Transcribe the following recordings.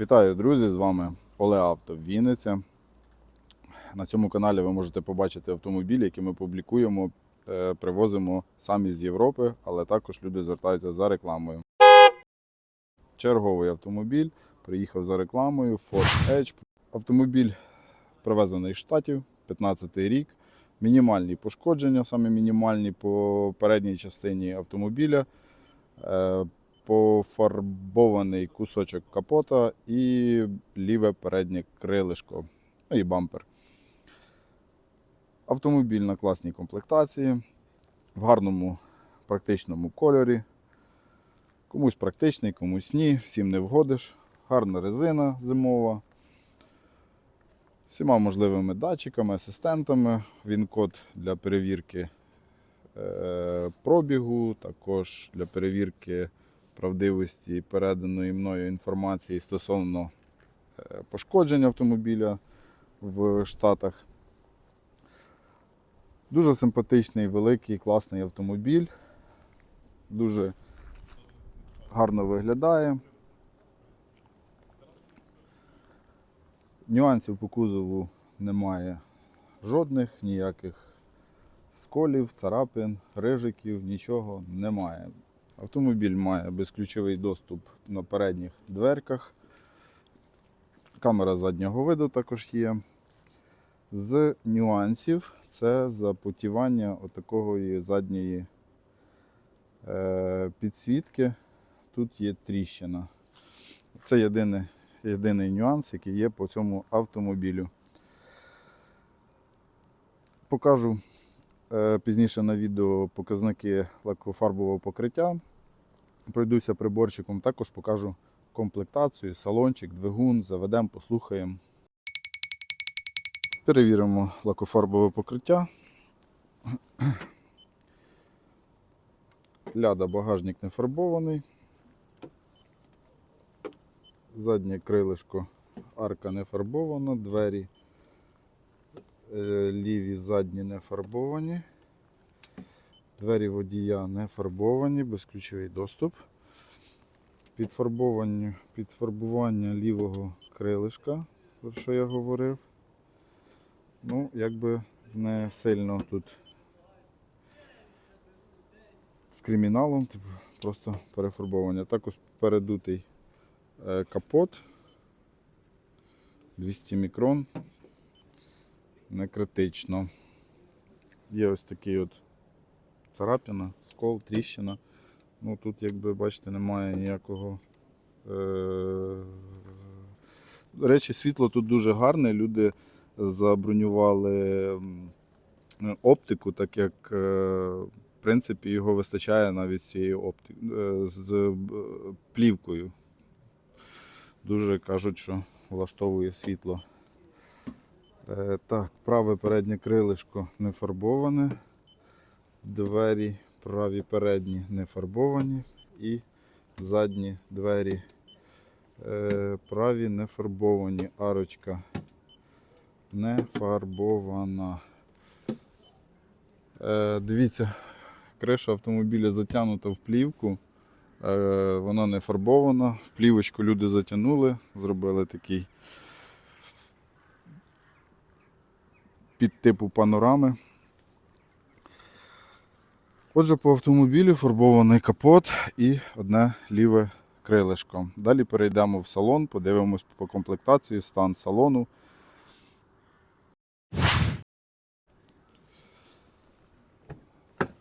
Вітаю, друзі! З вами Оле Авто Вінниця. На цьому каналі ви можете побачити автомобілі, які ми публікуємо, е, привозимо самі з Європи, але також люди звертаються за рекламою. Черговий автомобіль приїхав за рекламою Ford Edge. Автомобіль привезений з Штатів, 15 рік. Мінімальні пошкодження, саме мінімальні по передній частині автомобіля. Пофарбований кусочок капота і ліве переднє крилишко, ну і бампер. Автомобіль на класній комплектації, в гарному практичному кольорі. Комусь практичний, комусь ні, всім не вгодиш. Гарна резина зимова. Всіма можливими датчиками, асистентами. Він код для перевірки е, пробігу, також для перевірки правдивості переданої мною інформації стосовно е, пошкоджень автомобіля в Штатах. Дуже симпатичний, великий, класний автомобіль. Дуже гарно виглядає. Нюансів по кузову немає жодних, ніяких сколів, царапин, рижиків, нічого немає. Автомобіль має безключовий доступ на передніх дверках. Камера заднього виду також є. З нюансів це запотівання отакої задньої е, підсвітки. Тут є тріщина. Це єдиний, єдиний нюанс, який є по цьому автомобілю. Покажу пізніше на відео показники лакофарбового покриття. Пройдуся приборчиком, також покажу комплектацію, салончик, двигун, заведемо, послухаємо. Перевіримо лакофарбове покриття. Ляда багажник не фарбований. Заднє крилишко арка не фарбована, двері е, ліві задні не фарбовані. Двері водія не фарбовані, безключовий доступ. Підфарбування, підфарбування лівого крилишка, про що я говорив. Ну, якби не сильно тут з криміналом, типу, просто перефарбовування. Також передутий е, капот 200 мікрон. Не критично. Є ось такий от царапина, скол, тріщина. Ну тут, якби бачите, немає ніякого. Е... Речі, світло тут дуже гарне. Люди забронювали оптику, так як е, в принципі його вистачає навіть цією оптик... е, з е, плівкою. Дуже кажуть, що влаштовує світло. Так, праве переднє крилишко не фарбоване. Двері праві передні не фарбовані і задні двері е, праві не фарбовані. Арочка не фарбована. Е, дивіться, криша автомобіля затягнута в плівку. Е, вона не фарбована. Плівочку люди затягнули, зробили такий під типу панорами. Отже, по автомобілю фарбований капот і одне ліве крилишко. Далі перейдемо в салон, подивимось по комплектації, стан салону.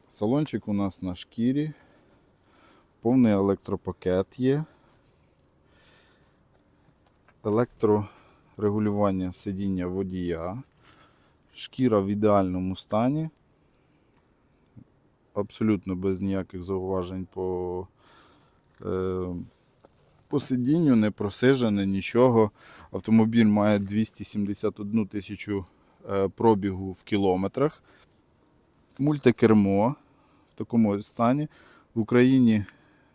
Салончик у нас на шкірі. Повний електропакет є. Електрорегулювання сидіння водія. Шкіра в ідеальному стані абсолютно без ніяких зауважень по, е, по сидінню, не просижене, нічого. Автомобіль має 271 тисячу е, пробігу в кілометрах. Мультикермо в такому стані. В Україні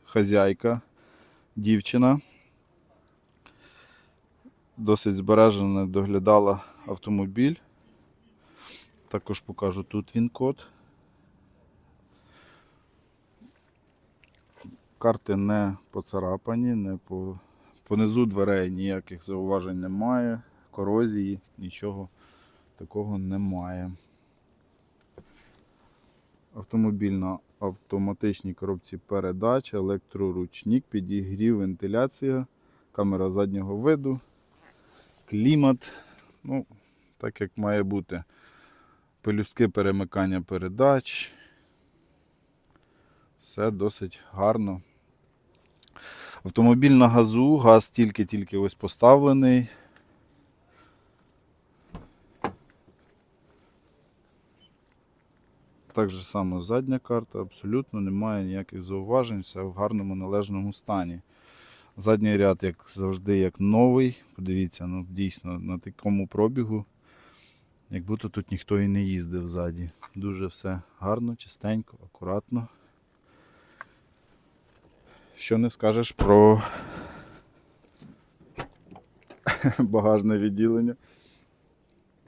хазяйка, дівчина. Досить збережена, доглядала автомобіль. Також покажу тут він код. Карти не поцарапані, не Понизу дверей ніяких зауважень немає, корозії, нічого такого немає. Автомобіль на автоматичній коробці передач, електроручник, підігрів, вентиляція, камера заднього виду, клімат. Ну, так як має бути. Пелюстки перемикання передач. Все досить гарно. Автомобіль на газу, газ тільки-тільки ось поставлений. Так же само задня карта, абсолютно немає ніяких зауважень, все в гарному належному стані. Задній ряд, як завжди, як новий. Подивіться, ну дійсно на такому пробігу, як будто тут ніхто і не їздив ззаді. Дуже все гарно, чистенько, акуратно. Що не скажеш про багажне відділення.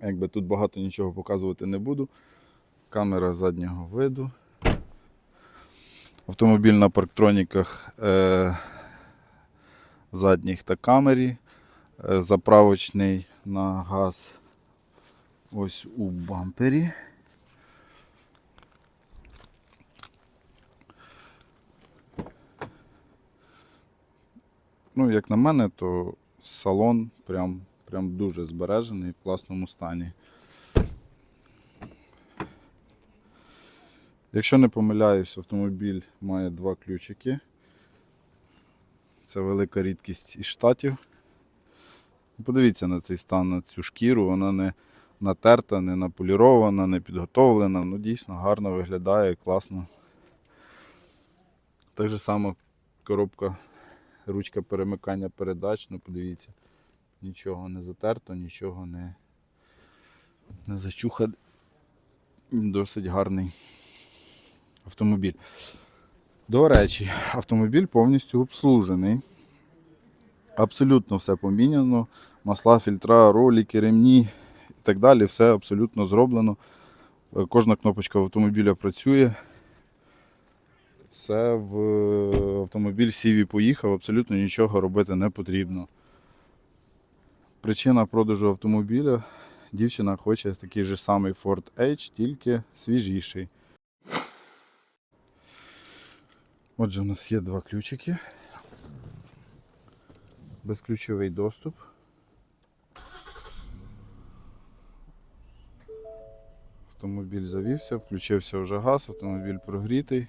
Якби тут багато нічого показувати не буду. Камера заднього виду. Автомобіль на парктроніках е, задніх та камері. Е, заправочний на газ ось у бампері. Ну, як на мене, то салон прям, прям дуже збережений в класному стані. Якщо не помиляюсь, автомобіль має два ключики. Це велика рідкість із штатів. Подивіться на цей стан, на цю шкіру, вона не натерта, не наполірована, не підготовлена. Ну, дійсно гарно виглядає, класно. Так же само коробка, ручка перемикання передач, ну подивіться, нічого не затерто, нічого не, не зачухано. Досить гарний автомобіль. До речі, автомобіль повністю обслужений. Абсолютно все поміняно. Масла, фільтра, ролики, ремні і так далі. Все абсолютно зроблено. Кожна кнопочка автомобіля працює. Це в автомобіль сів і поїхав, абсолютно нічого робити не потрібно. Причина продажу автомобіля. Дівчина хоче такий же самий Ford Edge, тільки свіжіший. Отже, у нас є два ключики. Безключовий доступ. Автомобіль завівся, включився вже газ, автомобіль прогрітий.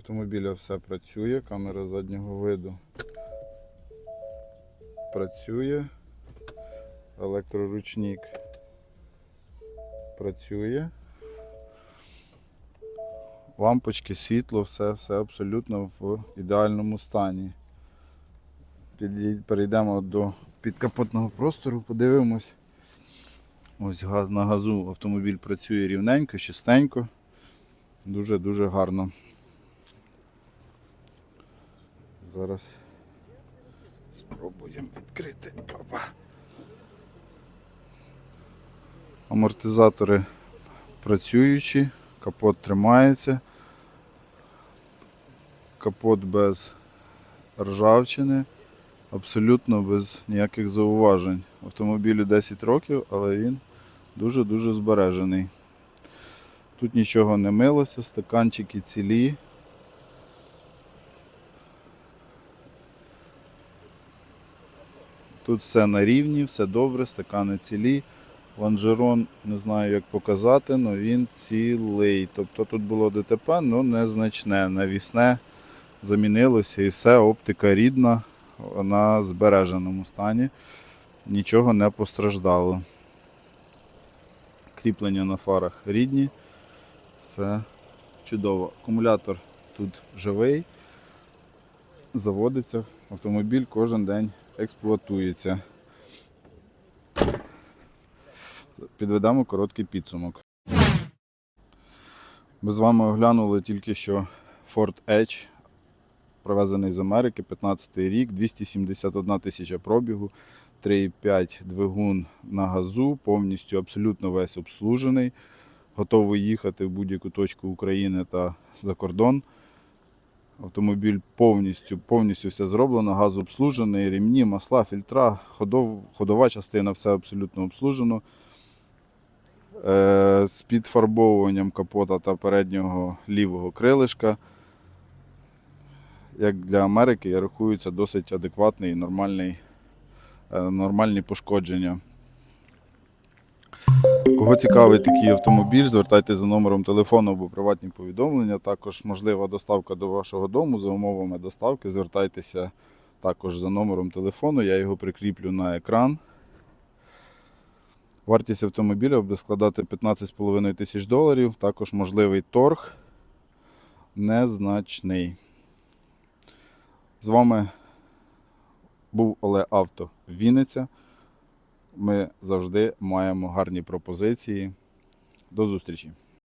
Автомобіля все працює, камера заднього виду працює, електроручник працює. Лампочки, світло, все, все абсолютно в ідеальному стані. Перейдемо до підкапотного простору, подивимось. Ось на газу автомобіль працює рівненько, чистенько. Дуже-дуже гарно. Зараз спробуємо відкрити. Опа. Амортизатори працюючі, капот тримається. Капот без ржавчини, абсолютно без ніяких зауважень. Автомобілю 10 років, але він дуже-дуже збережений. Тут нічого не милося, стаканчики цілі. Тут все на рівні, все добре, стакани цілі. Лонжерон не знаю як показати, але він цілий. Тобто тут було ДТП, але незначне. Навісне замінилося і все, оптика рідна, на збереженому стані. Нічого не постраждало. Кріплення на фарах рідні. Все чудово. Акумулятор тут живий, заводиться, автомобіль кожен день експлуатується. Підведемо короткий підсумок. Ми з вами оглянули тільки що Ford Edge, привезений з Америки, 15 рік, 271 тисяча пробігу, 3,5 двигун на газу, повністю абсолютно весь обслужений, готовий їхати в будь-яку точку України та за кордон. Автомобіль повністю, повністю все зроблено, газ обслужений, рівні, масла, фільтра, ходов, ходова частина, все абсолютно обслужено. Е, з підфарбовуванням капота та переднього лівого крилишка. Як для Америки, я рахую, це досить адекватний і нормальний, е, нормальні пошкодження. Кого цікавить такий автомобіль, звертайтеся за номером телефону або приватні повідомлення. Також можлива доставка до вашого дому за умовами доставки. Звертайтеся також за номером телефону, я його прикріплю на екран. Вартість автомобіля буде складати 15,5 тисяч доларів. Також можливий торг незначний. З вами був Оле Авто Вінниця. Ми завжди маємо гарні пропозиції. До зустрічі!